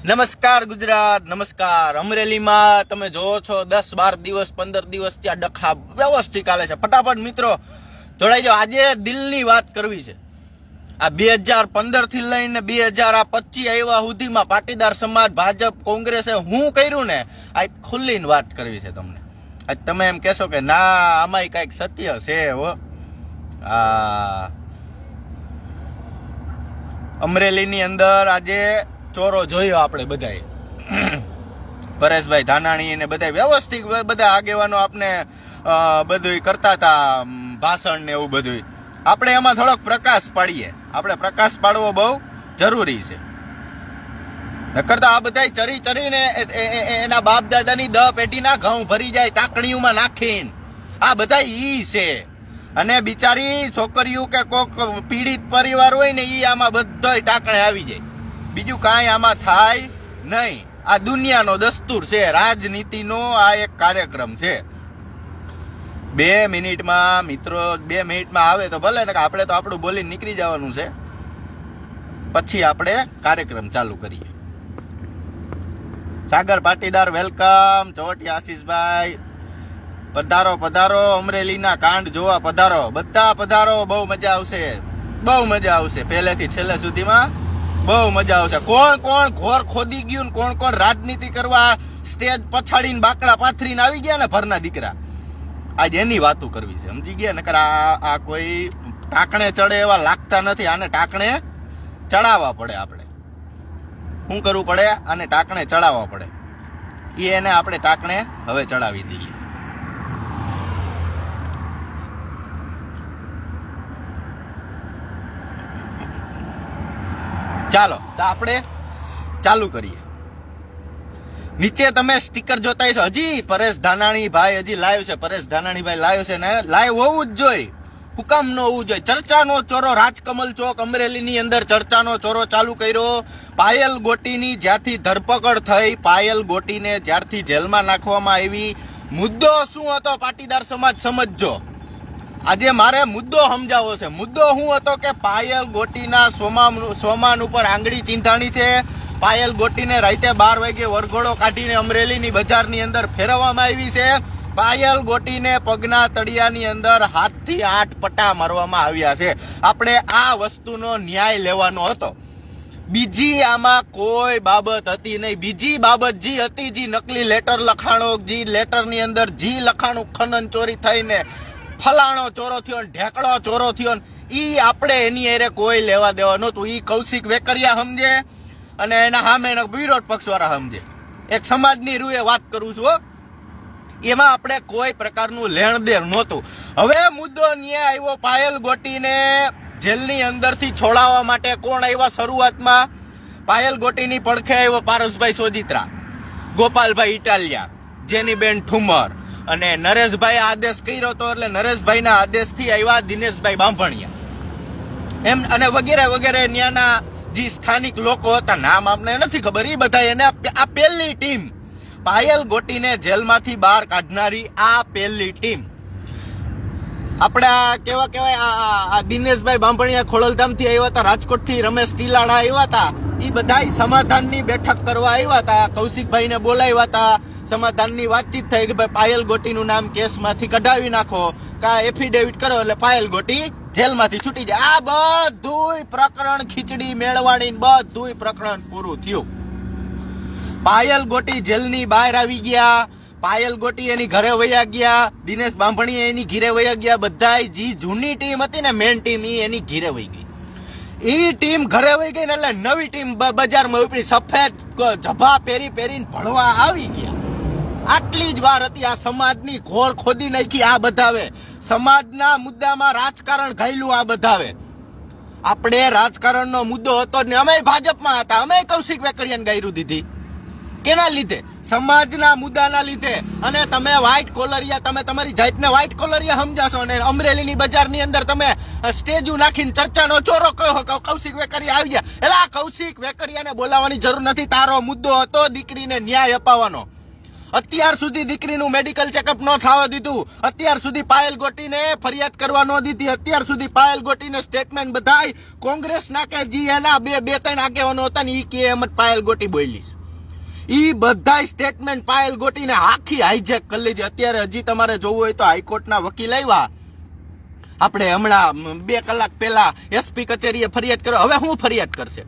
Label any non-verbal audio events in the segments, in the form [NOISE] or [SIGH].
નમસ્કાર ગુજરાત, નમસ્કાર. અમરેલીમાં તમે જોવો છો, દસ બાર દિવસ, પંદર દિવસ ત્યાં ડખા વ્યવસ્થિત ચાલે છે. ફટાફટ મિત્રો, જોડાઈ જાઓ. આજે દિલની વાત કરવી છે. આ બે હજાર પંદરથી લઈને બે હજાર આ પચીસ આવ્યા સુધીમાં પાટીદાર સમાજ, ભાજપ, કોંગ્રેસે હું કર્યું ને, આ ખુલ્લીને વાત કરવી છે તમને. આજ તમે એમ કહેશો કે ના, આમાંય કંઈક સત્ય છે હો. આ અમરેલીની અંદર આજે ચોરો જોયો આપણે બધાએ. પરેશભાઈ ધાનાણી ને બધા વ્યવસ્થિત બધા આગેવાનો આપણે અ, બધું કરતા હતા ભાષણ ને એવું બધું આપણે એમાં થોડોક પ્રકાશ પાડીએ. આપણે પ્રકાશ પાડવો બહુ જરૂરી છે. નકર તો આ બધા ચરી ચરીને એના બાપ દાદાની દ પેટીના ઘઉં ભરી જાય ટાંકણીઓમાં નાખીને. આ બધા ઈ છે. અને બિચારી છોકરીઓ કે કોક પીડિત પરિવાર હોય ને ઈ આમાં બધાય ટાંકણે આવી જાય. બીજું કાંઈ આમાં થાય નહીં. આ દુનિયાનો દસ્તુર છે, રાજનીતિનો આ એક કાર્યક્રમ છે. બે મિનિટમાં, મિત્રો, બે મિનિટમાં આવે તો ભલે ને આપણે તો આપણું બોલીને નીકળી જવાનું છે. પછી આપણે કાર્યક્રમ ચાલુ કરીએ. સાગર પાટીદાર, વેલકમ. ચોટી આશીષભાઈ. પધારો પધારો. અમરેલીના કાંડ જોવા પધારો. બધા પધારો. બહુ મજા આવશે. બહુ મજા આવશે. પહેલેથી છેલ્લે સુધીમાં બહુ મજા આવશે. કોણ કોણ ઘોર ખોદી ગયું ને કોણ કોણ રાજનીતિ કરવા સ્ટેજ પછાડીને બાકડા પાથરીને આવી ગયા ને ભરના દીકરા? આજ એની વાતો કરવી છે, સમજી ગયા? નકર આ આ કોઈ ટાંકણે ચડે એવા લાગતા નથી, આને ટાંકણે ચડાવવા પડે આપણે. શું કરવું પડે? આને ટાંકણે ચડાવવા પડે. એ એને આપણે ટાંકણે હવે ચડાવી દઈએ. ચાલો, તો આપણે ચાલુ કરીએ. નીચે તમે સ્ટીકર જોતા છો હજી પરેશ ધાનાણી ભાઈ હજી લાઈવ છે. પરેશ ધાનાણી ભાઈ લાઈવ છે ને લાઈવ હોવું જ જોઈએ. હુકમ ન હોવું જોઈએ. ચર્ચાનો ચોરો, રાજકમલ ચોક અમરેલીની અંદર ચર્ચાનો ચોરો ચાલુ કર્યો. પાયલ ગોટીની જ્યાંથી ધરપકડ થઈ, પાયલ ગોટીને જ્યારથી જેલમાં નાખવામાં આવી. મુદ્દો શું હતો? પાટીદાર સમાજ સમજજો. આજે મારે મુદ્દો સમજાવવો છે. મુદ્દો શું હતો કે પાયલ ગોટીના સ્વમાન સોમાન ઉપર આંગળી ચિંતાણી છે. પાયલ ગોટીને રાતે બાર વાગે વરઘોડો કાઢીને અમરેલીની બજારની અંદર ફેરવવામાં આવી છે. પાયલ ગોટીને પગના તળિયાની અંદર હાથથી આઠ પટ્ટા મારવામાં આવ્યા છે. આપણે આ વસ્તુનો ન્યાય લેવાનો હતો. બીજી આમાં કોઈ બાબત હતી નહીં. બીજી બાબત જી હતી, જી નકલી લેટર લખાણો, જી લેટરની અંદર જી લખાણું ખનન ચોરી થઈને ફલાણો ચોરો થયો ને ઢેકડો ચોરો થયો ને, ઈ આપણે એની એરે કોઈ લેવા દેવા નહોતું. ઈ કૌશિક વેકરિયા સમજે અને એના સામે વિરોધ પક્ષવાળા સમજે. એક સમાજની રૂએ વાત કરું છું એમાં આપણે કોઈ પ્રકારનું લેણ દેણ નહોતું. હવે મુદ્દો ન્યાય આવ્યો, પાયલ ગોટીને જેલની અંદરથી છોડાવવા માટે કોણ આવ્યા શરૂઆતમાં? પાયલ ગોટીની પડખે આવ્યો પારસભાઈ સોજિત્રા, ગોપાલભાઈ ઇટાલિયા, જેની બેન ઠુમર અને નરેશભાઈ આદેશ કર્યો હતો એટલે નરેશભાઈના આદેશથી આવ્યા દિનેશભાઈ બાંભણિયા. એમ અને વગેરે વગેરે ત્યાંના જે સ્થાનિક લોકો હતા, નામ આપને નથી ખબર એ બધા એને આ- પહેલી ટીમ પાયલ ગોટીને જેલમાંથી બહાર કાઢનારી આ પહેલી ટીમ. આપણા કેવા કેવાય આ- દિનેશભાઈ બાંભણિયા ખોડલધામથી આવ્યા હતા, રાજકોટથી રમેશ ટીલાડા આવ્યા હતા. એ બધા સમાધાનની બેઠક કરવા આવ્યા હતા. કૌશિકભાઈને બોલાવ્યા હતા. સમાધાનની વાતચીત થઈ કે ભાઈ પાયલ ગોટીનું નામ કેસમાંથી કઢાવી નાખો. કા એફિડેવિટ કરો એટલે પાયલ ગોટી જેલમાંથી છૂટી જાય. આ બધુંય પ્રકરણ ખીચડી મેળવાણી બધું પ્રકરણ પૂરું થયું. પાયલ ગોટી જેલની બહાર આવી ગયા. પાયલ ગોટી એની ઘરે વયા ગયા, દિનેશ બાંભણી એની ઘીરે વયા ગયા બધા જે જૂની ટીમ હતી ને મેન ટીમ એ એની ઘીરે વહી ગઈ. એ ટીમ ઘરે વહી ગઈ ને એટલે નવી ટીમ બજારમાં ઉપડી, સફેદ જભા પહેરી પહેરીને ભણવા આવી ગયા. આટલી જ વાર હતી આ સમાજની ઘોર ખોદી નાખી આ બધાવે. સમાજના મુદ્દામાં રાજકારણ ઘાયલું આ બધાવે. આપણે રાજકારણનો મુદ્દો હતો ને અમે ભાજપમાં હતા. અમે કૌશિક વેકરિયાને ગાયરું દીધી. કેના લીધે? સમાજના મુદ્દાના લીધે. અને તમે વ્હાઈટ કોલરિયા તમે તમારી જાતને વ્હાઈટ કોલરિયા સમજાશો અને અમરેલીની બજારની અંદર તમે સ્ટેજુ નાખીને ચર્ચાનો ચોરો કહો કૌશિક વેકરિયા આવી ગયા એટલે આ કૌશિક વેકરિયાને બોલાવવાની જરૂર નથી. તારો મુદ્દો હતો દીકરીને ન્યાય અપાવવાનો. અત્યાર સુધી દીકરીનું મેડિકલ ચેકઅપ ન થવા દીધું. અત્યાર સુધી પાયલ ગોટીને ફરિયાદ કરવા ન દીધી. અત્યાર સુધી પાયલ ગોટીને સ્ટેટમેન્ટ બધાય કોંગ્રેસ ના કે જી એના બે બે ત્રણ આગેવાનો હતા ને એ કે એમ જ પાયલ ગોટી બોલીશ ઈ બધા સ્ટેટમેન્ટ પાયલ ગોટીને આખી હાઈજેક કરી લીધી. અત્યારે હજી તમારે જોવું હોય તો હાઈકોર્ટના વકીલ આવ્યા. આપણે હમણાં બે કલાક પહેલા એસપી કચેરીએ ફરિયાદ કરો હવે હું ફરિયાદ કરશે?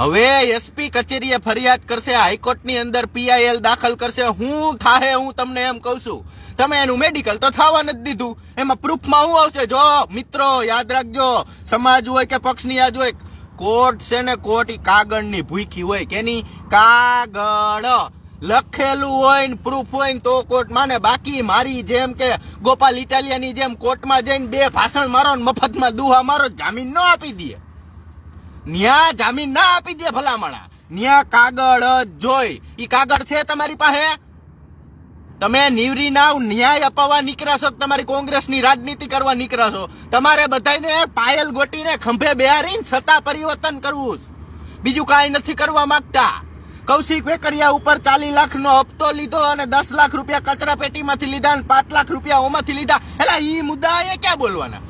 હવે એસપી કચેરીએ ફરિયાદ કરશે, હાઈકોર્ટની અંદર પીઆઈએલ દાખલ કરશે. હું થાહે, હું તમને એમ કહું છું. તમે એનું મેડિકલ તો થવા નથી દીધું. એમાં પ્રૂફમાં શું આવશે? જો, મિત્રો, યાદ રાખજો. સમાજ હોય કે પક્ષની યાદ હોય, કોર્ટ છે ને કોર્ટ કાગળની ભૂખી હોય કેની કાગળ. લખેલું હોય ને પ્રૂફ હોય ને તો કોર્ટ માને. બાકી મારી જેમ કે ગોપાલ ઇટાલિયાની જેમ કોર્ટમાં જઈને બે ભાષણ મારો ને મફતમાં દુહા મારો, જામીન ન આપી દે. ન્યા જામીન ના આપી દે ભલામણા. ન્યા કાગળ જોઈ. ઈ કાગળ છે તમારી પાસે? તમે નિવરીના ન્યાય અપાવવા નીકળ્યા છો તમારી કોંગ્રેસની રાજનીતિ કરવા નીકળ્યા છો? તમારે બધાને પાયલ ગોટીને ખંભે બેહારીને સત્તા પરિવર્તન કરવું. બીજું કાંઈ નથી કરવા માંગતા. કૌશિક વેકરિયા ઉપર ચાલીસ લાખ નો હપ્તો લીધો અને દસ લાખ રૂપિયા કચરા પેટીમાંથી લીધા અને પાંચ લાખ રૂપિયા ઓમાંથી લીધા. એટલે ઈ મુદ્દા એ ક્યાં બોલવાના?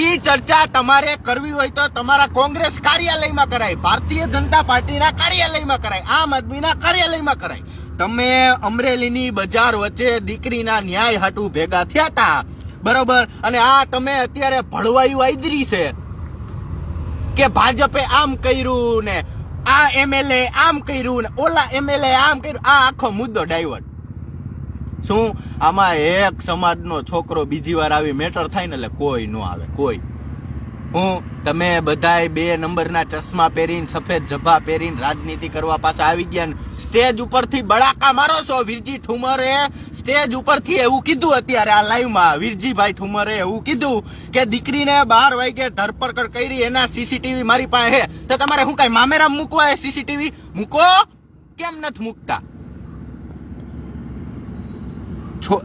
ઈ ચર્ચા તમારે કરવી હોય તો તમારા કોંગ્રેસ કાર્યાલયમાં કરાય, ભારતીય જનતા પાર્ટીના કાર્યાલયમાં કરાય, આમ આદમીના કાર્યાલયમાં કરાય. તમે અમરેલીની બજાર વચ્ચે દીકરીના ન્યાય હાટુ ભેગા થયા હતા બરોબર? અને આ તમે અત્યારે ભળવાયું આદરી છે કે ભાજપે આમ કર્યું ને આ એમએલએ આમ કર્યું ને ઓલા એમએલએ આમ કર્યું. આ આખો મુદ્દો ડાયવર્ટ શું? આમાં એક સમાજનો છોકરો બીજી વાર આવી મેટર થાય ને એટલે કોઈ ન આવે, કોઈ. હું તમે બધાય બે નંબરના ચશ્મા પહેરીને, સફેદ જભા પહેરીને રાજનીતિ કરવા પાછા આવી ગયા ને, સ્ટેજ ઉપરથી બળાકા મારો છો, વીરજી ઠુમરે. સ્ટેજ ઉપરથી એવું કીધું અત્યારે આ લાઈવમાં, વીરજીભાઈ ઠુમરે એવું કીધું કે દીકરીને બાર વાગે ધરપકડ કરી એના સીસીટીવી મારી પાસે. હે તો તમારે શું કાંઈ મામેરા મૂકવા એ સીસીટીવી મૂકો? કેમ નથી મૂકતા?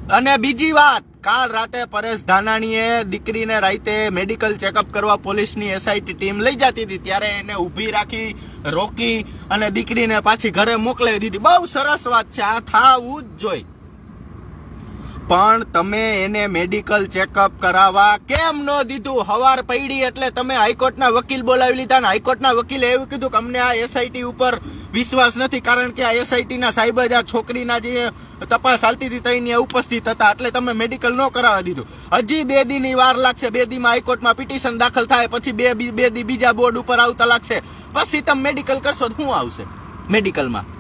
અને બીજી વાત કાલ રાતે પરેશ ધાનાણીએ દીકરીને રાતે મેડિકલ ચેકઅપ કરવા પોલીસની એસઆઈટી ટીમ લઈ જતી હતી. ત્યારે એને ઊભી રાખી, રોકી અને દીકરીને પાછી ઘરે મોકલાવી દીધી. બહુ સરસ વાત છે. આ થાવું જ જોઈ પણ તમે એને મેડિકલ ચેકઅપ કરાવવા કેમ ન દીધું? હવાર પડી એટલે તમે હાઈકોર્ટના વકીલ બોલાવી લીધા ને હાઈકોર્ટના વકીલે એવું કીધું કે અમને આ એસઆઈટી ઉપર વિશ્વાસ નથી કારણ કે આ એસઆઈટીના સાહેબ જ આ છોકરીના જે તપાસ ચાલતી હતી તેની ઉપસ્થિત હતા એટલે તમે મેડિકલ ન કરાવવા દીધું. હજી બે દીની વાર લાગશે. બે દીમાં હાઈકોર્ટમાં પિટિશન દાખલ થાય પછી બે બે દી બીજા બોર્ડ ઉપર આવતા લાગશે. પછી તમે મેડિકલ કરશો શું આવશે મેડિકલમાં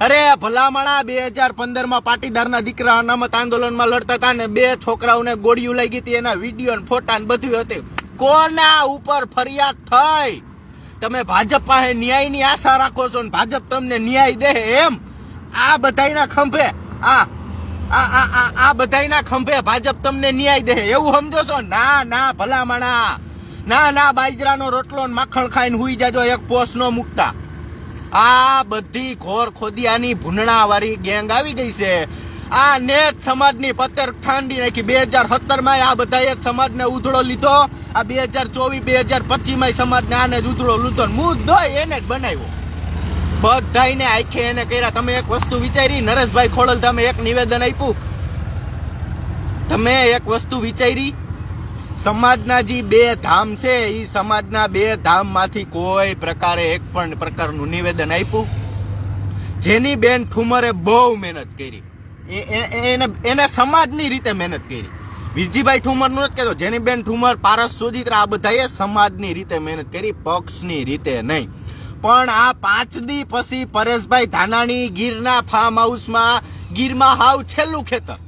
અરે, ભલામણા બે હજાર પંદરમાં પાટીદારના દીકરા અનામત આંદોલનમાં લડતા હતા ને બે છોકરાઓને ગોળીઓ લાગી હતી, એના વીડિયો ને ફોટા ને બધું હતું. કોના ઉપર ફરિયાદ થઈ? તમે ભાજપ પાસે ન્યાયની આશા રાખો છો ને ભાજપ તમને ન્યાય દે એમ? આ બધાયના ખંભે આ આ આ આ બધાયના ખંભે ભાજપ તમને ન્યાય દે. એવું સમજો છો? ના ના, ભલામણા. ના ના, બાજરાનો રોટલો ને માખણ ખાઈને હુઈ જાજો, એક પોસ નો મૂકતા. આ બધી ઘોર ખોદિયાની ભૂંડણા વાળી ગેંગ આવી ગઈ છે. આ નેત સમાજની પત્તર ઠાંડી નાખી. બે હજાર સત્તરમાં આ બધાએ સમાજને ઉધળો લીધો. આ બે હજાર ચોવીસ, બે હજાર પચીસમાં સમાજને આને જ ઉધળો લીધો મુદ્દો એને જ બનાવ્યો. બધાયને આખે એને કર્યા. તમે એક વસ્તુ વિચારી, નરેશભાઈ ખોડલ, તમે એક નિવેદન આપ્યું? તમે એક વસ્તુ વિચારી સમાજના જે બે ધામ છે એ સમાજના બે ધામમાંથી કોઈ પ્રકારે એક પણ પ્રકારનું નિવેદન આપ્યું. જેની બેન ઠુમરે બહુ મહેનત કરી. એને એને સમાજની રીતે મહેનત કરી. વિરજીભાઈ ઠુમરનું નથી કહેતો, જેની બેન ઠુમર પારસ સુજીત્રા આ બધાએ સમાજની રીતે મહેનત કરી, પક્ષની રીતે નહીં. પણ આ પાંચ દી પછી પરેશભાઈ ધાનાણી ગીરના ફાર્મ હાઉસમાં ગીરમાં હાવ છેલ્લું ખેતર.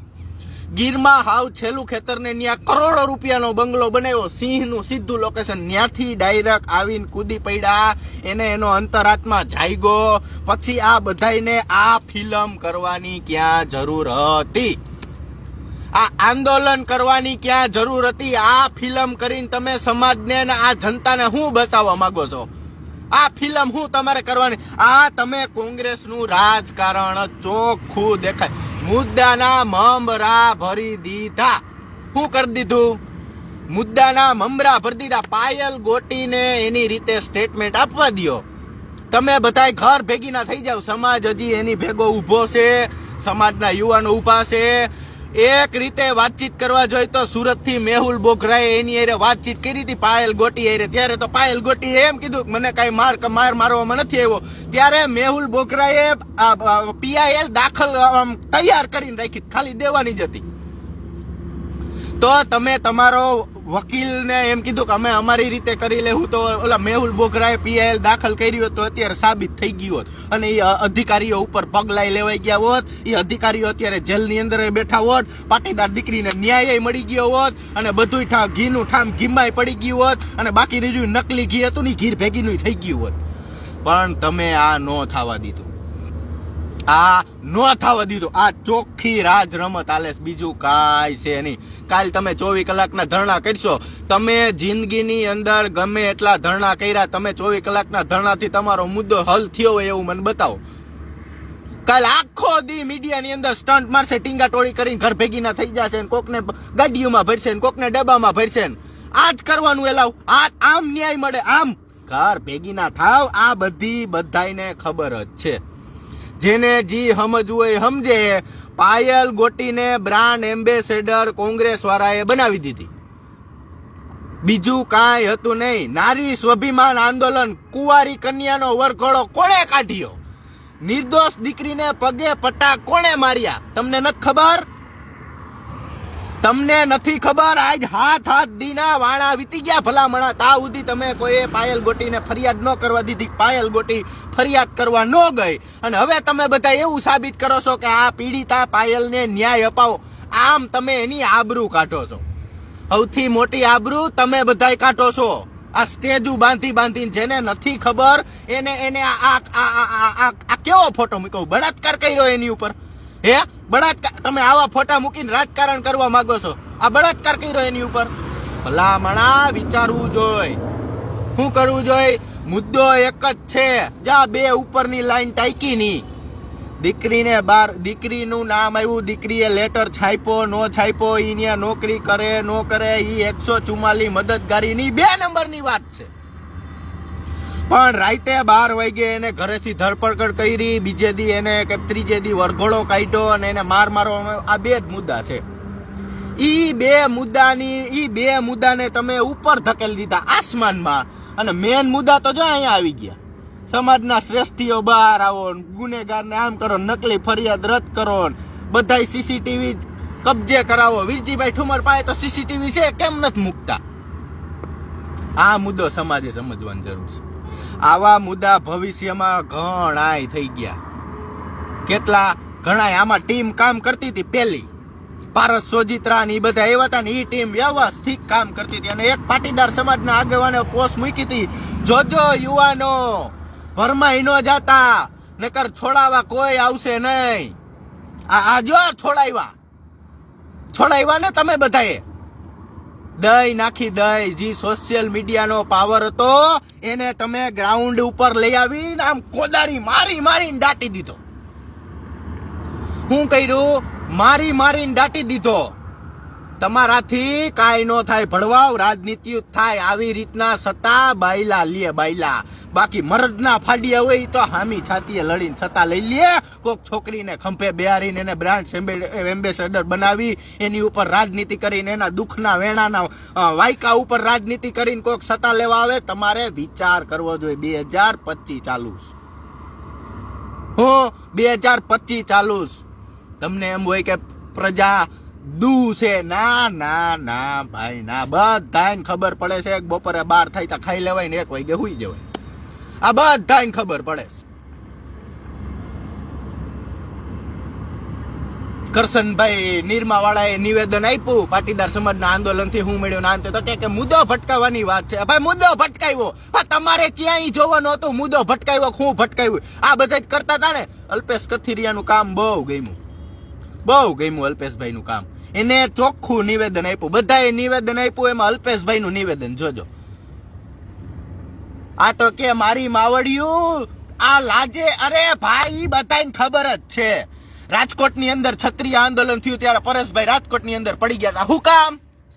ગીરમાં હાવ છેલ્લું ખેતરને ત્યાં કરોડો રૂપિયાનો બંગલો બનાવ્યો. સિંહનું સીધું લોકેશન ત્યાંથી ડાયરેક્ટ આવીને કૂદી પડ્યા. એને એનો અંતરાત્મા જાયગો પછી આ બધાયને આ ફિલ્મ કરવાની ક્યાં જરૂર હતી? આ આંદોલન કરવાની ક્યાં જરૂર હતી? આ ફિલ્મ કરીને તમે સમાજને ને આ જનતાને શું બતાવવા માંગો છો? આ ફિલ્મ હું તમારે કરવાની? આ તમે કોંગ્રેસનું રાજકારણ ચોખ્ખું દેખાય. મુદ્દાના મમરા ભરી દીધા. શું કરી દીધું? મુદ્દાના મમરા ભરી દીધા. પાયલ ગોટીને એની રીતે સ્ટેટમેન્ટ આપવા દ્યો. તમે બધાય ઘર ભેગી ના થઈ જાવ. સમાજ હજી એની ભેગો ઊભો છે. સમાજના યુવાનો ઊભા છે. એક રીતે વાતચીત કરવા જોઈએ તો સુરતથી મેહુલ બોઘરાએ એની અરે વાતચીત કરી હતી, પાયલ ગોટી અરે ત્યારે તો પાયલ ગોટી એમ કીધું મને કઈ માર માર મારવામાં નથી આવ્યો. ત્યારે મેહુલ બોઘરાએ પીઆઈએલ દાખલ તૈયાર કરીને રાખી ખાલી દેવાની જ હતી. તો તમે તમારો વકીલને એમ કીધું કે અમે અમારી રીતે કરી લેવું તો ઓલા મેહુલ બોગરાએ પીઆઈએલ દાખલ કર્યું તો અત્યારે સાબિત થઈ ગયું હોત. અને એ અધિકારીઓ ઉપર પગલાઈ લેવાઈ ગયા હોત. એ અધિકારીઓ અત્યારે જેલની અંદર બેઠા હોત. પાટીદાર દીકરીને ન્યાય મળી ગયો હોત. અને બધું ઠા, ઘીનું ઠામ ઘીમાય પડી ગયું હોત. અને બાકી બીજું નકલી ઘી હતું ને ઘી ભેગીનું થઈ ગયું હોત. પણ તમે આ નો થવા દીધું. આ નો થવા દીધું. આ ચોખ્ખી રાજ રમત આલેસ બીજું કાંઈ છે નહીં. કાલ તમે ચોવીસ કલાકના ધરણા કરશો. તમે જિંદગીની અંદર ગમે એટલા ધરણા કર્યા, તમે ચોવીસ કલાકના ધરણાથી તમારો મુદ્દો હલ થયો હોય એવું મને બતાવો. કાલ આખો દી મીડિયાની અંદર સ્ટન્ટ મારશે, ટીંગા ટોળી કરીને ઘર ભેગી ના થઈ જશે ને કોકને ગાડીઓમાં ભરશે ને કોકને ડબ્બામાં ભરશે ને. આ જ કરવાનું એલાવ. આ આમ ન્યાય મળે. આમ. ઘર ભેગી ના થાવ. આ બધી બધાયને ખબર જ છે. જેને જી સમજવું હોય સમજે પાયલ ગોટીને બ્રાન્ડ એમ્બેસેડર કોંગ્રેસ વાળાએ બનાવી દીધી. બીજું કાંઈ હતું નહીં. નારી સ્વાભિમાન આંદોલન, કુંવારી કન્યાનો વરઘોડો કોણે કાઢ્યો? નિર્દોષ દીકરીને પગે પટ્ટા કોણે માર્યા? તમને નથી ખબર? તમને નથી ખબર, આજ હાથ હાથ દીના વાણા વીતી ગયા ભલામણા. તા સુધી તમે કોઈએ પાયલ ગોટીને ફરિયાદ ન કરવા દીધી. પાયલ ગોટી ફરિયાદ કરવા ન ગઈ. અને હવે તમે બધા એવું સાબિત કરો છો કે આ પીડિતા પાયલને ન્યાય અપાવો. આમ તમે એની આબરૂ કાઢો છો. સૌથી મોટી આબરૂ તમે બધાય કાઢો છો. આ સ્ટેજુ બાંધી બાંધીને જેને નથી ખબર, એને એને આ કેવો ફોટો મૂક્યો? બળાત્કાર કર્યો એની ઉપર. હે? બળાત્કાર તમે આવા ફોટા મૂકીને રાજકારણ કરવા માંગો છો. આ બળાત્કાર કર્યો એની ઉપર. ભલામણા વિચારવું જોઈએ શું કરવું જોઈએ મુદ્દો એક જ છે. જા બે ઉપરની લાઈન ટાંકી ની દીકરીને બાર દીકરીનું નામ આવ્યું. દીકરીએ લેટર છાપ્યો, નો છાપ્યો. ઈ નોકરી કરે, નો કરે. ઈ એકસો ચુમ્માલી મદદગારીની બે નંબરની વાત છે. પણ રાતે બાર વાગે એને ઘરેથી ધરપકડ કરી, બીજે દી એને કે ત્રીજે દી વરઘોડો કાઢ્યો અને એને માર મારવામાં આ બે જ મુદ્દા છે. ઈ બે મુદ્દાની, ઈ બે મુદ્દાને તમે ઉપર ધકેલી દીધા આસમાનમાં. અને મેન મુદ્દા તો જો અહીંયા આવી ગયા. સમાજના શ્રેષ્ઠીઓ બહાર આવો ગુનેગારને આમ કરો, નકલી ફરિયાદ રદ કરો બધાય સીસીટીવી કબજે કરાવો. વીરજીભાઈ ઠુમર પાસે તો સીસીટીવી છે, કેમ નથી મૂકતા? આ મુદ્દો સમાજે સમજવાની જરૂર છે. આવા મુદ્દા ભવિષ્યમાં ઘણાય થઈ ગયા. કેટલા? ઘણાય આમાં ટીમ કામ કરતી હતી પેલી પારસ સોજિત્રા ને ઈ બધા એવા હતા ને એ ટીમ વ્યવસ્થિત કામ કરતી હતી. અને એક પાટીદાર સમાજના આગેવાને પોસ્ટ મૂકી હતી. જોજો યુવાનો, ભરમાઈ ન જાતા, નકર છોડાવા કોઈ આવશે નહીં. આ જો છોડાવ્યા છોડાવ્યા ને તમે બધાએ. દહીં નાખી દહીં. જે સોશિયલ મીડિયાનો પાવર હતો. એને તમે ગ્રાઉન્ડ ઉપર લઈ આવીને આમ કોદારી મારી મારીને દાટી દીધો. હું કર્યું? મારી મારીને દાટી દીધો. તમારાથી કાંઈ ન થાય, ભળવાવ રાજનીતિ થાય, આવી રીતના સત્તા બાયલા લે, બાયલા. બાકી મરદના ફાડિયા હોય તો હામી છાતીએ લડીને સત્તા લઈ લે. કોક છોકરીને ખંભે બેહારીને એને બ્રાન્ડ એમ્બેસેડર બનાવી, એની ઉપર રાજનીતિ કરીને એના દુઃખના વેણાના વાયકા ઉપર રાજનીતિ કરીને કોક સત્તા લેવા આવે, તમારે વિચાર કરવો જોઈએ. બે હજાર પચીસ ચાલુ. હું, બે હજાર પચીસ ચાલુ તમને એમ હોય કે પ્રજા દુ છે ના ના ના, ભાઈ, ના. બધાને ખબર પડે છે બપોરે બાર થાય તો ખાઈ લેવાય ને એક વાગે હુઈ જવાય. આ બધાને ખબર પડે છે. કરશનભાઈ નિરમા વાળાએ નિવેદન આપ્યું, પાટીદાર સમાજના આંદોલનથી હું મળ્યો ના, તો કે મુદ્દો ભટકાવવાની વાત છે. ભાઈ, મુદ્દો ભટકાવ્યો. તમારે ક્યાંય જોવાનો હતો? મુદ્દો ભટકાવ્યો હું ભટકાવ્યું? આ બધા જ કરતા હતા ને? અલ્પેશ કથિરિયાનું કામ બહુ ગમ્યું. બહુ ગમ્યું અલ્પેશભાઈનું કામ. એને ચોખ્ખું નિવેદન આપ્યું. બધાએ નિવેદન આપ્યું, એમાં અલ્પેશભાઈનું નિવેદન. જોજો. આ તો કે મારી માવડિયું, આ લાજે, અરે ભાઈ બધાને ખબર જ છે. રાજકોટની અંદર છત્રીય આંદોલન થયું ત્યારે પરેશભાઈ રાજકોટની અંદર પડી ગયા હતા. હું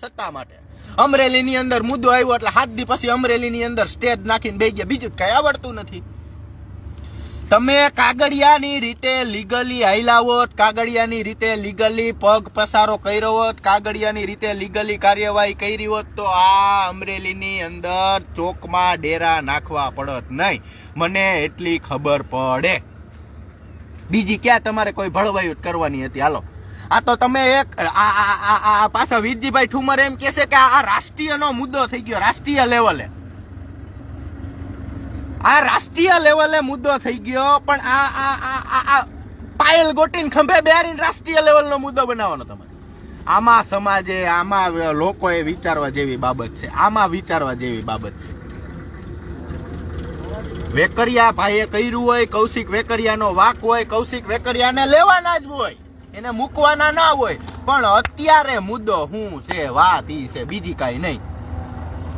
સત્તા માટે. અમરેલીની અંદર મુદ્દો આવ્યો એટલે હાથ દી પછી અમરેલીની અંદર સ્ટેજ નાખીને બે ગયા. બીજું કઈ આવડતું નથી. તમે કાગળિયાની રીતે લીગલી હાઈલાવોત કાગળિયાની રીતે લીગલી પગ પસારો કર્યો હોત, કાગળિયાની રીતે લીગલી કાર્યવાહી કરી હોત, તો આ અમરેલીની અંદર ચોકમાં ડેરા નાખવા પડત નહીં. મને એટલી ખબર પડે. બીજી ક્યાં તમારે કોઈ ભળવાયું કરવાની હતી? હાલો. આ તો તમે એક, આ પાછા વીરજીભાઈ ઠુમર એમ કહેશે કે આ રાષ્ટ્રીયનો મુદ્દો થઈ ગયો, રાષ્ટ્રીય લેવલે આ રાષ્ટ્રીય લેવલે મુદ્દો થઈ ગયો, પણ આ આ આ આ પાયલ ગોટીને ખંભે બેહારીને રાષ્ટ્રીય લેવલનો મુદ્દો બનાવવાનો તમારે. આમાં સમાજે, આમાં લોકોએ વિચારવા જેવી બાબત છે, આમાં વિચારવા જેવી બાબત છે. વેકરિયા ભાઈએ કર્યું હોય, કૌશિક વેકરિયાનો વાક હોય, કૌશિક વેકરિયાને લેવાના જ હોય, એને મૂકવાના ના હોય, પણ અત્યારે મુદ્દો હું છે, વાત ઈ છે, બીજી કાંઈ નહીં.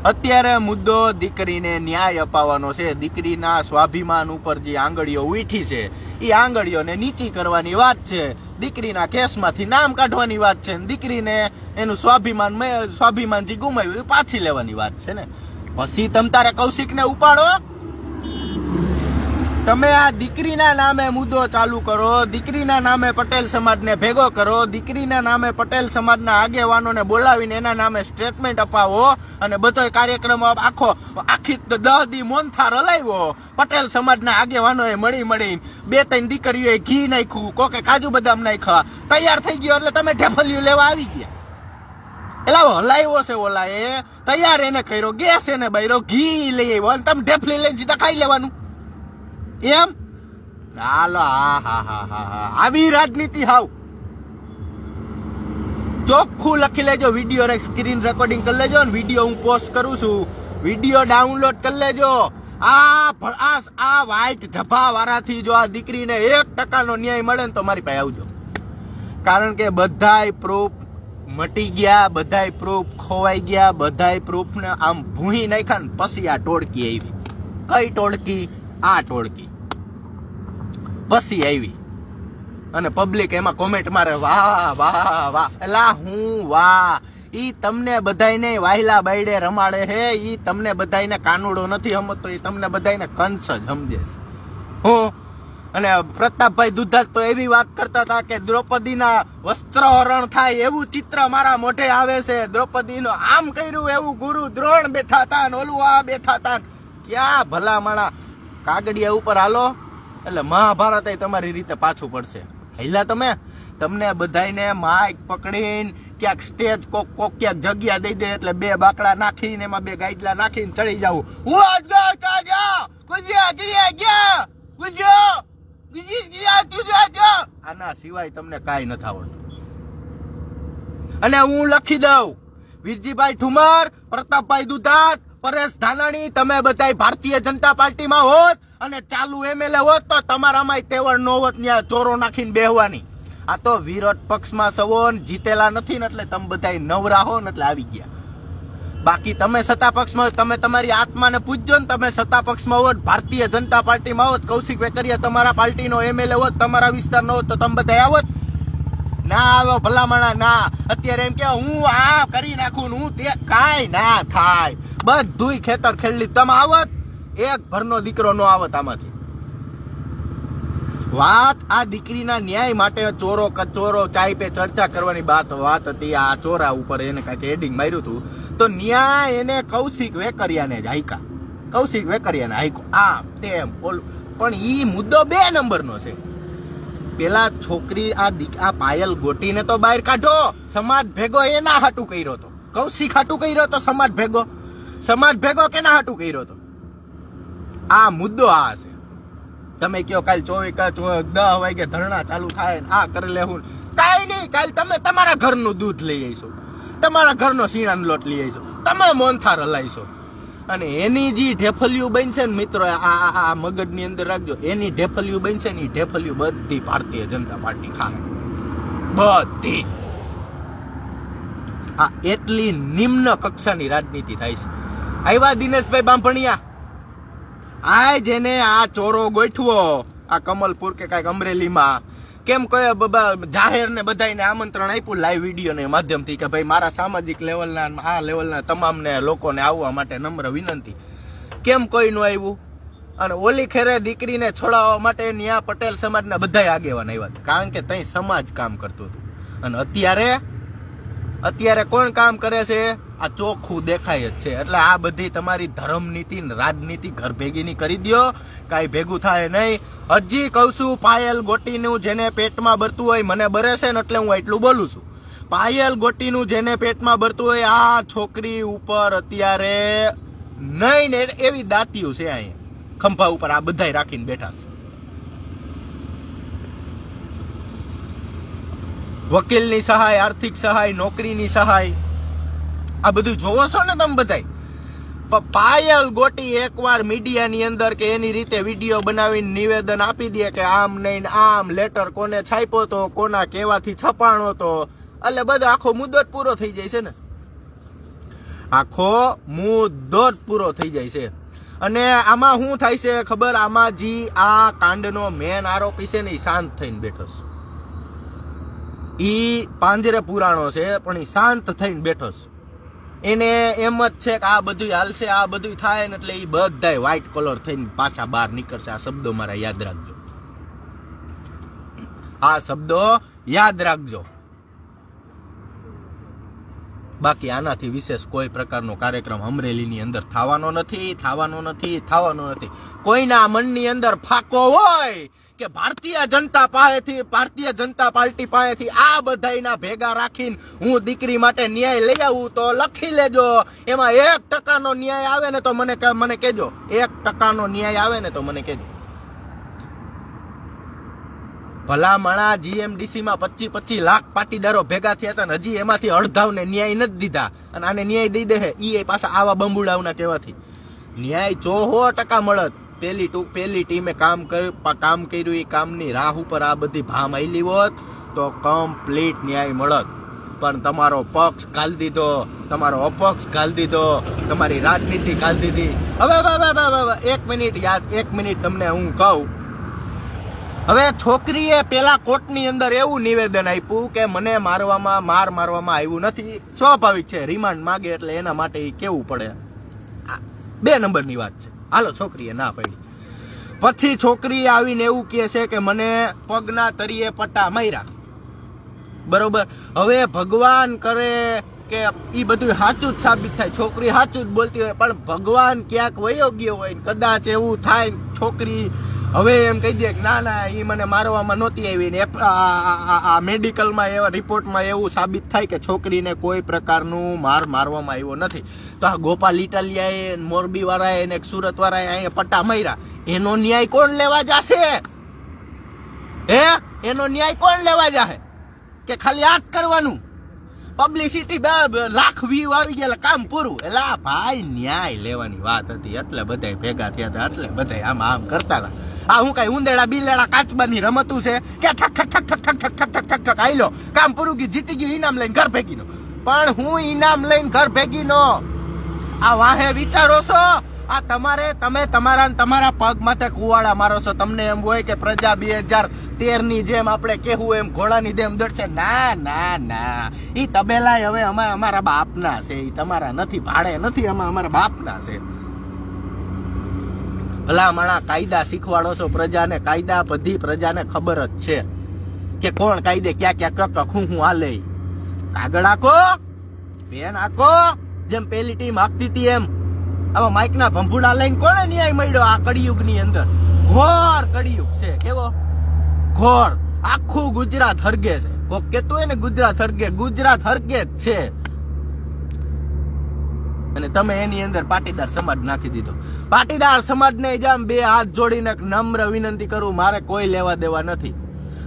અત્યારે મુદ્દો દીકરીને ન્યાય અપાવવાનો છે. દીકરીના સ્વાભિમાન ઉપર જે આંગળીઓ ઉઠી છે, એ આંગળીઓને નીચી કરવાની વાત છે. દીકરીના કેસમાંથી નામ કાઢવાની વાત છે દીકરીને એનું સ્વાભિમાન સ્વાભિમાન જે ગુમાવ્યું એ પાછી લેવાની વાત છે ને. પછી તમ તારે કૌશિકને ઉપાડો. તમે આ દીકરીના નામે મુદ્દો ચાલુ કરો, દીકરીના નામે પટેલ સમાજને ભેગો કરો, દીકરીના નામે પટેલ સમાજના આગેવાનોને બોલાવીને એના નામે સ્ટેટમેન્ટ અપાવો અને બધો કાર્યક્રમ આખો, આખી દહ દી મોનથાર હલાવ્યો. પટેલ સમાજના આગેવાનોએ મળી મળી બે ત્રણ દીકરીઓએ ઘી નાખ્યું, કોકે કાજુ બદામ નાખ્યા. તૈયાર થઈ ગયો એટલે તમે ઢેફલિયું લેવા આવી ગયા. એલા હલાવ્યો છે ઓલા એ તૈયાર એને કર્યો, ગેસ એને બૈરો ઘી લઈ આવ્યો. અને તમે ઢેફલી લઈને સીધા ખાઈ લેવાનું. એમ? હાલો, હા હા હા હા આવી રાજનીતિ હાવ. ચોખ્ખું લખી લેજો વીડિયો સ્ક્રીન રેકોર્ડિંગ કરી લેજો ને વીડિયો હું પોસ્ટ કરું છું. વીડિયો ડાઉનલોડ કરી લેજો. આ ભ- આ વાઈટ જભા જો આ દીકરીને એક ટકાનો ન્યાય મળે ને તો મારી પાસે આવજો. કારણ કે બધાય પ્રૂફ મટી ગયા, બધાય પ્રૂફ ખોવાઈ ગયા, બધાય પ્રૂફને આમ ભૂહી નાખ્યા ને પછી આ ટોળકી આવી. કઈ ટોળકી? આ ટોળકી. પછી આવી. અને પબ્લિક એમાં કોમેન્ટ મારે, વાહ વાહ વાહ. એલા, હું, વાહ. ઈ તમને બધાયને વાહિલા બાયડે રમાડે હે. ઈ તમને બધાયને કાનુડો નથી સમજતો ઈ તમને બધાયને કંસ જ સમજે હું. અને પ્રતાપભાઈ દુધાત તો એવી વાત કરતા હતા કે દ્રૌપદીના વસ્ત્રહરણ થાય એવું ચિત્ર મારા મોઢે આવે છે. દ્રૌપદીનો આમ કર્યું એવું ગુરુ દ્રોણ બેઠા હતા ને ઓલું આ બેઠા હતા. ક્યાં ભલા માણા કાગડિયા ઉપર હાલો. એટલે મહાભારત એ તમારી રીતે પાછું પડશે. હેલા તમે? તમને બધાને માઇક પકડીને ક્યાંક સ્ટેજ કોક કોક ક્યાંક જગ્યા દઈ દે એટલે બે બાકડા નાખીને એમાં બે ગાઈડલા નાખીને ચડી જાવ હું આજ ગયો કા ગયો! ગુજ્યા ગયા ગયા બીજી ગયા તુજા જો! આના સિવાય તમને કાંઈ નથી આવડતું. અને હું લખી દઉં. વીરજીભાઈ ઠુમર, પ્રતાપભાઈ દુધાત પરેશ ધાનાણી, તમે બધાય ભારતીય જનતા પાર્ટીમાં હોત અને ચાલુ એમએલએ હોત તો તમારામાં તેવડ નો હોત ત્યાં ચોરો નાખીને બેહવાની. આ તો વિરોધ પક્ષમાં સવો જીતેલા નથી ને એટલે તમે બધાય નવરા હો ને એટલે આવી ગયા. બાકી તમે સત્તા પક્ષમાં તમે તમારી આત્માને પૂછજો ને તમે સત્તા પક્ષમાં હોત, ભારતીય જનતા પાર્ટીમાં હોત, કૌશિક વેકરિયા તમારા પાર્ટીનો એમએલએ હોત, તમારા વિસ્તારનો હોત તો તમે બધા આવત ના આવે ભલામણા, ના. અત્યારે એમ કે હું આ કરી નાખું હું તે કાંઈ ના થાય. બધુંય ખેતર ખેડલી. તમે આવત એક ભરનો દીકરો નો આવત આમાંથી. વાત આ દીકરીના ન્યાય માટે ચોરો કચોરો ચાય પે ચર્ચા કરવાની વાત વાત હતી. આ ચોરા ઉપર એને કાંઈક એડિંગ માર્યું હતું. તો ન્યાય એને કૌશિક વેકરિયાને જ હાઈકા કૌશિક વેકરિયાને હાઈકો આમ તેમ ઓલું. પણ એ મુદ્દો બે નંબરનો છે. પેલા છોકરી આ આ પાયલ ગોટીને તો બહાર કાઢો. સમાજ ભેગો એ ના હાટું કર્યો તો. કૌશિક હાટું કર્યો તો સમાજ ભેગો. સમાજ ભેગો કે ના હાટું કર્યો તો? આ મુદ્દો આ છે. તમે કયો કાલ ચોવીસ દહ વાગે ધરણા ચાલુ થાય આ કરી લેવું કાંઈ નહીં, કાલ તમે તમારા ઘરનું દૂધ લઈ આવીશો. તમારા ઘરનો શીણાનો લોટ લઈ આવીશો. તમે મોનથાર હલાવીશો. અને એની જે ઢેફલિયું બનશે ને મિત્રો, આ આ મગજની અંદર રાખજો. એની ઢેફલિયું બનશે ને એ ઢેફલિયું બધી ભારતીય જનતા પાર્ટી ખાય બધી. આ એટલી નિમ્ન કક્ષાની રાજનીતિ થાય છે. આવ્યા દિનેશભાઈ બાંભણિયા. આ જેને આ ચોરો ગોઠવો. આ કમલપુર કે કાંઈક અમરેલીમાં. કેમ કયો બાબા જાહેર ને બધાને આમંત્રણ આપ્યું લાઈવ વીડિયો ને માધ્યમથી કે ભાઈ મારા સામાજિક લેવલના આ લેવલના તમામને લોકોને આવવા માટે નમ્ર વિનંતી. કેમ કોઈ નું આવ્યું? અને ઓલી ખેરે દીકરીને છોડાવવા માટે ન્યા પટેલ સમાજના બધાય આગેવાન આવ્યા કારણ કે તઈ સમાજ કામ કરતું હતું. અને અત્યારે અત્યારે કોણ કામ કરે છે? આ ચોખ્ખું દેખાય જ છે. એટલે આ બધી તમારી ધર્મ નીતિ રાજનીતિ ઘર ભેગીની કરી દ્યો. કાંઈ ભેગું થાય નહીં. હજી કહું છું, પાયલ ગોટીનું જેને પેટમાં બરતું હોય મને બરે છે ને એટલે હું એટલું બોલું છું. પાયલ ગોટીનું જેને પેટમાં ભરતું હોય આ છોકરી ઉપર અત્યારે નહીં ને એવી દાતીઓ છે અહીંયા. ખંભા ઉપર આ બધાય રાખીને બેઠા છે. વકીલની સહાય, આર્થિક સહાય, નોકરીની સહાય. આ બધું જોવો છો ને તમે બધાય? પ- પાયલ ગોટી એકવાર મીડિયાની અંદર કે એની રીતે વીડિયો બનાવીને નિવેદન આપી દે કે આમ નહીં આમ, લેટર કોને છાપ્યો તો, કોના કેવાથી છપાણો તો, એટલે બધો આખો મુદ્દો પૂરો થઈ જાય છે ને. આખો મુદ્દો પૂરો થઈ જાય છે. અને આમાં શું થાય છે ખબર? આમાં જી આ કાંડનો મેન આરોપી છે ને એ શાંત થઈને બેઠો છે. ઈ પાંજરે પુરાણો છે, પણ એ શાંત થઈને બેઠો છે. એને એમ જ છે કે આ બધું હાલશે, આ બધું થાય ને એટલે એ બધા વ્હાઇટ કલર થઈને પાછા બહાર નીકળશે. આ શબ્દો મારા યાદ રાખજો. આ શબ્દો યાદ રાખજો. બાકી આનાથી વિશેષ કોઈ પ્રકારનો કાર્યક્રમ અમરેલીની અંદર થવાનો નથી થવાનો નથી થવાનો નથી. કોઈના મનની અંદર ફાકો હોય કે ભારતીય જનતા પાસેથી, ભારતીય જનતા પાર્ટી પાસેથી આ બધાયના ભેગા રાખીને હું દીકરી માટે ન્યાય લઈ આવું તો લખી લેજો. એમાં એક ટકાનો ન્યાય આવે ને તો મને મને કહેજો. એક ટકાનો ન્યાય આવે ને તો મને કહેજો. ભલામણા જીએમડીસી માં પચીસ પચીસ લાખ પાટીદારો ભેગા થયા હતા ને હજી એમાંથી અડધાવને ન્યાય નથી દીધા. અને આને ન્યાય દઈ દે એ પાછા આવા બંબુડાઓના કહેવાથી. ન્યાય ચોહો ટકા મળત. પેલી ટૂંક પહેલી ટીમે કામ કર કામ કર્યું એ કામની રાહ ઉપર આ બધી ભામ આવેલી હોત તો કમ્પ્લીટ ન્યાય મળત. પણ તમારો પક્ષ કાલ દીધો, તમારો અપક્ષ કાલ દીધો, તમારી રાજનીતિ કાલ દીધી. હવે હવે એક મિનિટ યાદ, એક મિનિટ તમને હું કહું. હવે છોકરીએ પેલા કોર્ટની અંદર એવું નિવેદન આપ્યું કે મને મારવામાં, માર મારવામાં આવ્યું નથી. સ્વાભાવિક છે, રિમાન્ડ માગે એટલે એના માટે એ કેવું પડે? બે નંબરની વાત છે. હાલો, છોકરીએ ના પડી. પછી છોકરી આવીને એવું કહે છે કે મને પગના તરીએ પટ્ટા માર્યા. બરોબર? હવે ભગવાન કરે કે એ બધું સાચું જ સાબિત થાય. છોકરી સાચું જ બોલતી હોય, પણ ભગવાન ક્યાંક વયો ગયો હોય કદાચ એવું થાય છોકરી હવે એમ કહી દે કે ના ના એ મને મારવામાં નહોતી આવી ને આ- મેડિકલમાં એવા રિપોર્ટમાં એવું સાબિત થાય કે છોકરીને કોઈ પ્રકારનું માર મારવામાં આવ્યો નથી. તો આ ગોપાલ ઇટાલિયાએ મોરબીવાળાએ ને સુરત વાળાએ અહીંયા પટ્ટા માર્યા. એનો ન્યાય કોણ લેવા જાશે? હે? એનો ન્યાય કોણ લેવા જાહે કે ખાલી જ કરવાનું? પબ્લિસિટી લાખ વ્યૂ આવી ગયા કામ પૂરું. એટલે ભાઈ, ન્યાય લેવાની વાત હતી. એટલે બધા ભેગા થયા હતા, એટલે બધા આમ આમ કરતા હતા. આ હું કઈ ઉંદેડા બિલેડા કાચબાની રમતું છે? કે ઠક ઠક ઠક ઠક ઠક ઠક ઠક ઠક ઠક લો કામ પૂરું ગયું, જીતી ગયું ઇનામ લઈને ઘર ભેગીનો. પણ હું ઇનામ લઈને ઘર ભેગીનો. આ વાહે વિચારો છો? આ તમારે, તમે તમારા ને તમારા પગ માથે કુવાડા મારો છો. તમને એમ હોય કે પ્રજા બે હજાર તેરની જેમ આપણે કેવું એમ, ઘોડાની જેમ દોડશે. ના ના ના. એ તબેલા હવે અમે અમારા બાપના છે. એ તમારા નથી, ભાડે નથી અમે અમારા બાપના છે. ભલા માણા કાયદા શીખવાડો છો પ્રજાને, કાયદા બધી પ્રજાને ખબર જ છે કે કોણ કાયદે ક્યાં ક્યાં કક હું હું લઈ. કાગળ આખો પેન આખો, જેમ પેલી ટીમ આપતી હતી એમ. આવા માઇકના ભંભુડા લઈને કોને ન્યાય મળ્યો આ કળિયુગની અંદર? ઘોર કળિયુગ છે. કેવો? ઘોર. આખું ગુજરાત હરગે છે. કોક કેતું હોય ને, ગુજરાત હરગે ગુજરાત હરગે જ છે. અને તમે એની અંદર પાટીદાર સમાજ નાખી દીધો. પાટીદાર સમાજને જેમ બે હાથ જોડીને નમ્ર વિનંતી કરું, મારે કોઈ લેવા દેવા નથી.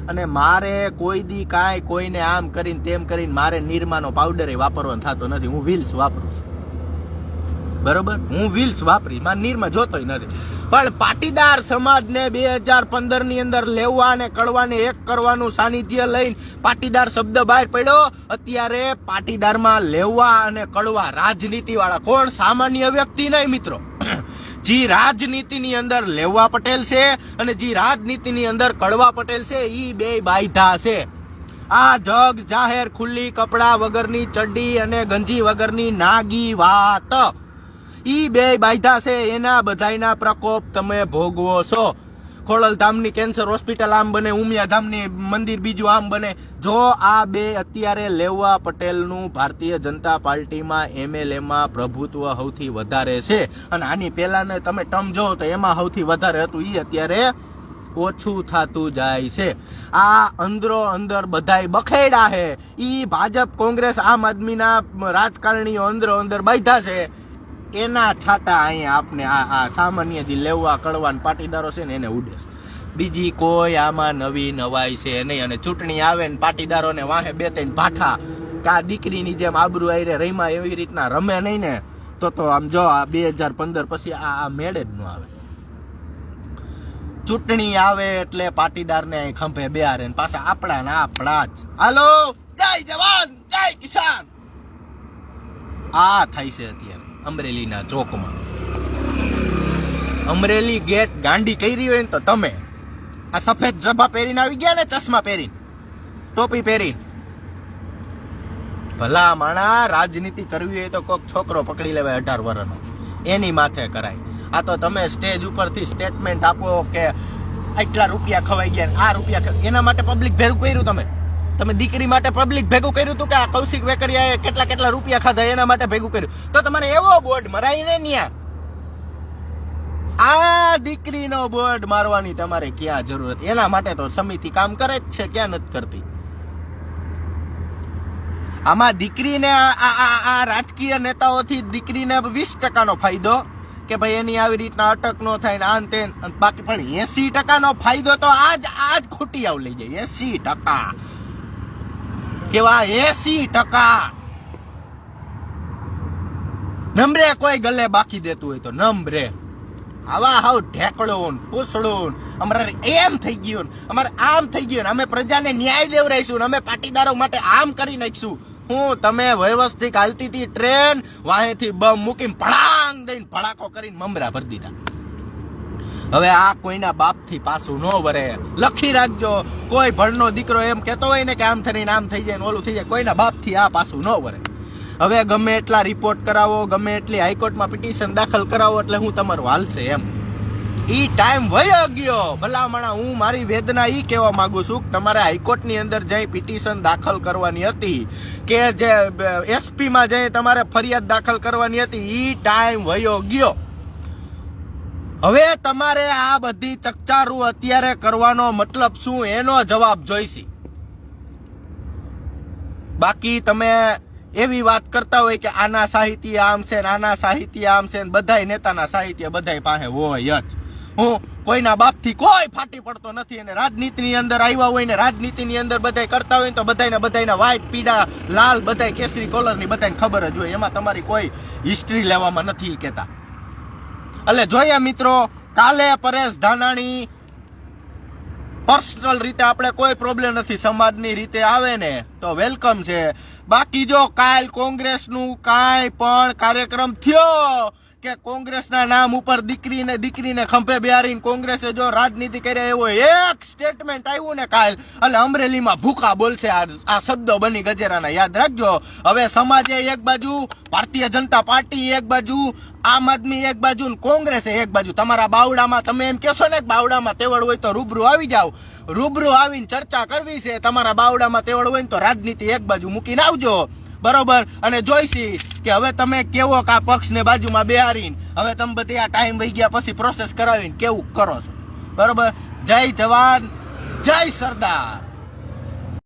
અને મારે કોઈ દી કાંઈ કોઈને આમ કરીને તેમ કરીને મારે નિરમાનો પાવડર વાપરવાનો થતો નથી. હું વ્હીલ્સ વાપરું છું. બરોબર? હું વ્હીલ્સ વાપરી માં નિર્મા જોતોય નથી. પણ પાટીદાર સમાજને બે હજાર પંદરની અંદર લેવા અને કડવાને એક કરવાનું સાનિધ્ય લઈને પાટીદાર શબ્દ બહાર પડ્યો. અત્યારે પાટીદારમાં લેવા અને કડવા રાજનીતિ વાળા કોણ? સામાન્ય વ્યક્તિ નહીં, મિત્રો. [CLEARS THROAT] જે રાજનીતિની અંદર લેવા પટેલ છે અને જે રાજનીતિની અંદર કડવા પટેલ છે એ બે બાયધા છે. આ જગ જાહેર ખુલ્લી કપડા વગરની ચડ્ડી અને ગંજી વગરની નાગી વાત. ઈ બે બાયધા છે, એના બધાયના પ્રકોપ તમે ભોગવો છો. ખોડલધામની કેન્સર હોસ્પિટલ આમ બને ઉમિયાધામની મંદિર બીજું આમ બને. જો આ બે અત્યારે લેવા પટેલનું ભારતીય જનતા પાર્ટીમાં એમએલએમાં પ્રભુત્વ સૌથી વધારે છે. અને આની પહેલાને તમે ટર્મ જો તો એમાં સૌથી વધારે હતું એ અત્યારે ઓછું થતું જાય છે. આ અંદરો અંદર બધાય બખેડા છે. ઈ ભાજપ, કોંગ્રેસ, આમ આદમીના રાજકારણીઓ અંદરો અંદર બાંધ્યા છે. એના છાટા અહીંયા આપને આ સામાન્ય જે લેવા કળવાન પાટીદારો છે ને એને ઉડે બીજી કોઈ આમાં નવી નવાઈ છે નહીં અને ચૂંટણી આવે ને પાટીદારોને વાહે બે ત્રણ ભાઠા કા દીકરીની જેમ આબરૂ આયરે રહીમાં એવી રીતના રમે નહીં ને, તો તો આમ જો આ બે હજાર પંદર પછી આ આ મેળે જ ન આવે. ચૂંટણી આવે એટલે પાટીદારને ખંભે બેહારે ને પાછા આપણા ને આપણા જ. હાલો, જય જવાન, જય કિસાન. આ થાય છે અત્યારે. અમરેલીના ચોકમાં. અમરેલી ગેટ ગાંડી કરી હોય ને તો તમે આ સફેદ જભા પહેરીને આવી ગયા ને ચશ્મા પહેરીને? ટોપી પહેરી ભલા માણા રાજનીતિ કરવી હોય તો કોઈક છોકરો પકડી લેવાય અઢાર વર્ષનો એની માથે કરાય. આ તો તમે સ્ટેજ ઉપરથી સ્ટેટમેન્ટ આપો કે આટલા રૂપિયા ખવાઈ ગયા આ રૂપિયા એના માટે પબ્લિક ભેરું કર્યું તમે? તમે દીકરી માટે પબ્લિક ભેગું કર્યું હતું કે આ કૌશિક વેકરિયાએ કેટલા કેટલા રૂપિયા ખાધા એના માટે ભેગું કર્યું? તો તમારે એવો બોર્ડ મરાય ને ન્યા. આ દીકરીનો બોર્ડ મારવાની તમારે ક્યાં જરૂર હતી એના માટે તો સમિતિ કામ કરે જ છે, ક્યાં નથી કરતી. આમાં દીકરીને આ રાજકીય નેતાઓથી દીકરીને વીસ ટકાનો ફાયદો કે ભાઈ એની આવી રીતના અટક નો થાય ને આન તેન, બાકી પણ એસી ટકાનો ફાયદો તો આજ આજ ખોટી આવ લઈ જાય એસી ટકા. કેવા એસી ટકા. નમરે કોઈ ગલે બાકી દેતું હોય તો નમરે. આવા હાવ ઢેકડો ને અમારે એમ થઈ ગયું અમારે આમ થઈ ગયું અમે પ્રજાને ન્યાય દેવરાઈશું અમે પાટીદારો માટે આમ કરી નાખીશું. હું તમે વ્યવસ્થિત હાલતી હતી ટ્રેન વાહેથી બમ મૂકીને ભડાંગ દઈને ભડાકો કરીને મમરા ભરી દીધા. હવે આ કોઈના બાપથી પાછું ન વરે. લખી રાખજો, કોઈ ભણનો દીકરો એમ કહેતો હોય ને કે આમ થઈને આમ થઈ જાય ઓલું થઈ જાય, કોઈના બાપથી આ પાછું ન વરે. હવે ગમે એટલા રિપોર્ટ કરાવો, ગમે એટલી હાઈકોર્ટમાં પિટિશન દાખલ કરાવો એટલે હું તમારું હાલશે એમ. ઈ ટાઈમ વયો ગયો. ભલામણા, હું મારી વેદના ઈ કહેવા માંગુ છું તમારે હાઈકોર્ટની અંદર જઈ પિટિશન દાખલ કરવાની હતી કે જે એસપીમાં જઈ તમારે ફરિયાદ દાખલ કરવાની હતી, ઈ ટાઈમ વયો ગયો. હવે તમારે આ બધી ચકચારું અત્યારે કરવાનો મતલબ શું એનો જવાબ જોઈશે. બાકી તમે એવી વાત કરતા હોય કે આના સાહિત્ય આમ છે આના સાહિત્ય આમ છે ને બધાય નેતાના સાહિત્ય બધાય પાસે હોય જ. હું કોઈના બાપથી કોઈ ફાટી પડતો નથી અને રાજનીતિની અંદર આવ્યા હોય ને રાજનીતિની અંદર બધાય કરતા હોય તો બધાયને બધાયના વ્હાઈટ પીડા, લાલ, બધાય કેસરી કોલરની બધાને ખબર જ હોય. એમાં તમારી કોઈ હિસ્ટ્રી લેવામાં નથી કહેતા. એટલે જોઈએ મિત્રો, કાલે પરેશ ધાનાણી પર્સનલ રીતે આપણે કોઈ પ્રોબ્લેમ નથી, સમાજની રીતે આવે ને, તો વેલકમ છે. બાકી જો કાલ કોંગ્રેસનું કાંઈ પણ કાર્યક્રમ થયો કે કોંગ્રેસના નામ ઉપર દીકરીને દીકરીને ખંભે બિહારીને કોંગ્રેસે જો રાજનીતિ કરે એવો એક સ્ટેટમેન્ટ આવ્યું ને કાલ એટલે અમરેલીમાં ભૂખા બોલશે આ શબ્દો બની ગજેરાના. યાદ રાખજો. હવે સમાજે એક બાજુ, ભારતીય જનતા પાર્ટી એક બાજુ, આમ આદમી એક બાજુ, ને કોંગ્રેસે એક બાજુ. તમારા બાવડામાં તમે એમ કહેશો ને બાવડામાં તેવડ હોય તો રૂબરૂ આવી જાઓ. રૂબરૂ આવીને ચર્ચા કરવી છે. તમારા બાવડામાં તેવડ હોય તો રાજનીતિ એક બાજુ મૂકીને આવજો. બરોબર? અને જોઈશી કે હવે તમે કેવો કા પક્ષને બાજુમાં બેહારીને, હવે તમે બધી આ ટાઈમ વહી ગયા પછી પ્રોસેસ કરાવીને કેવું કરો છો? બરોબર? જય જવાન, જય સરદાર!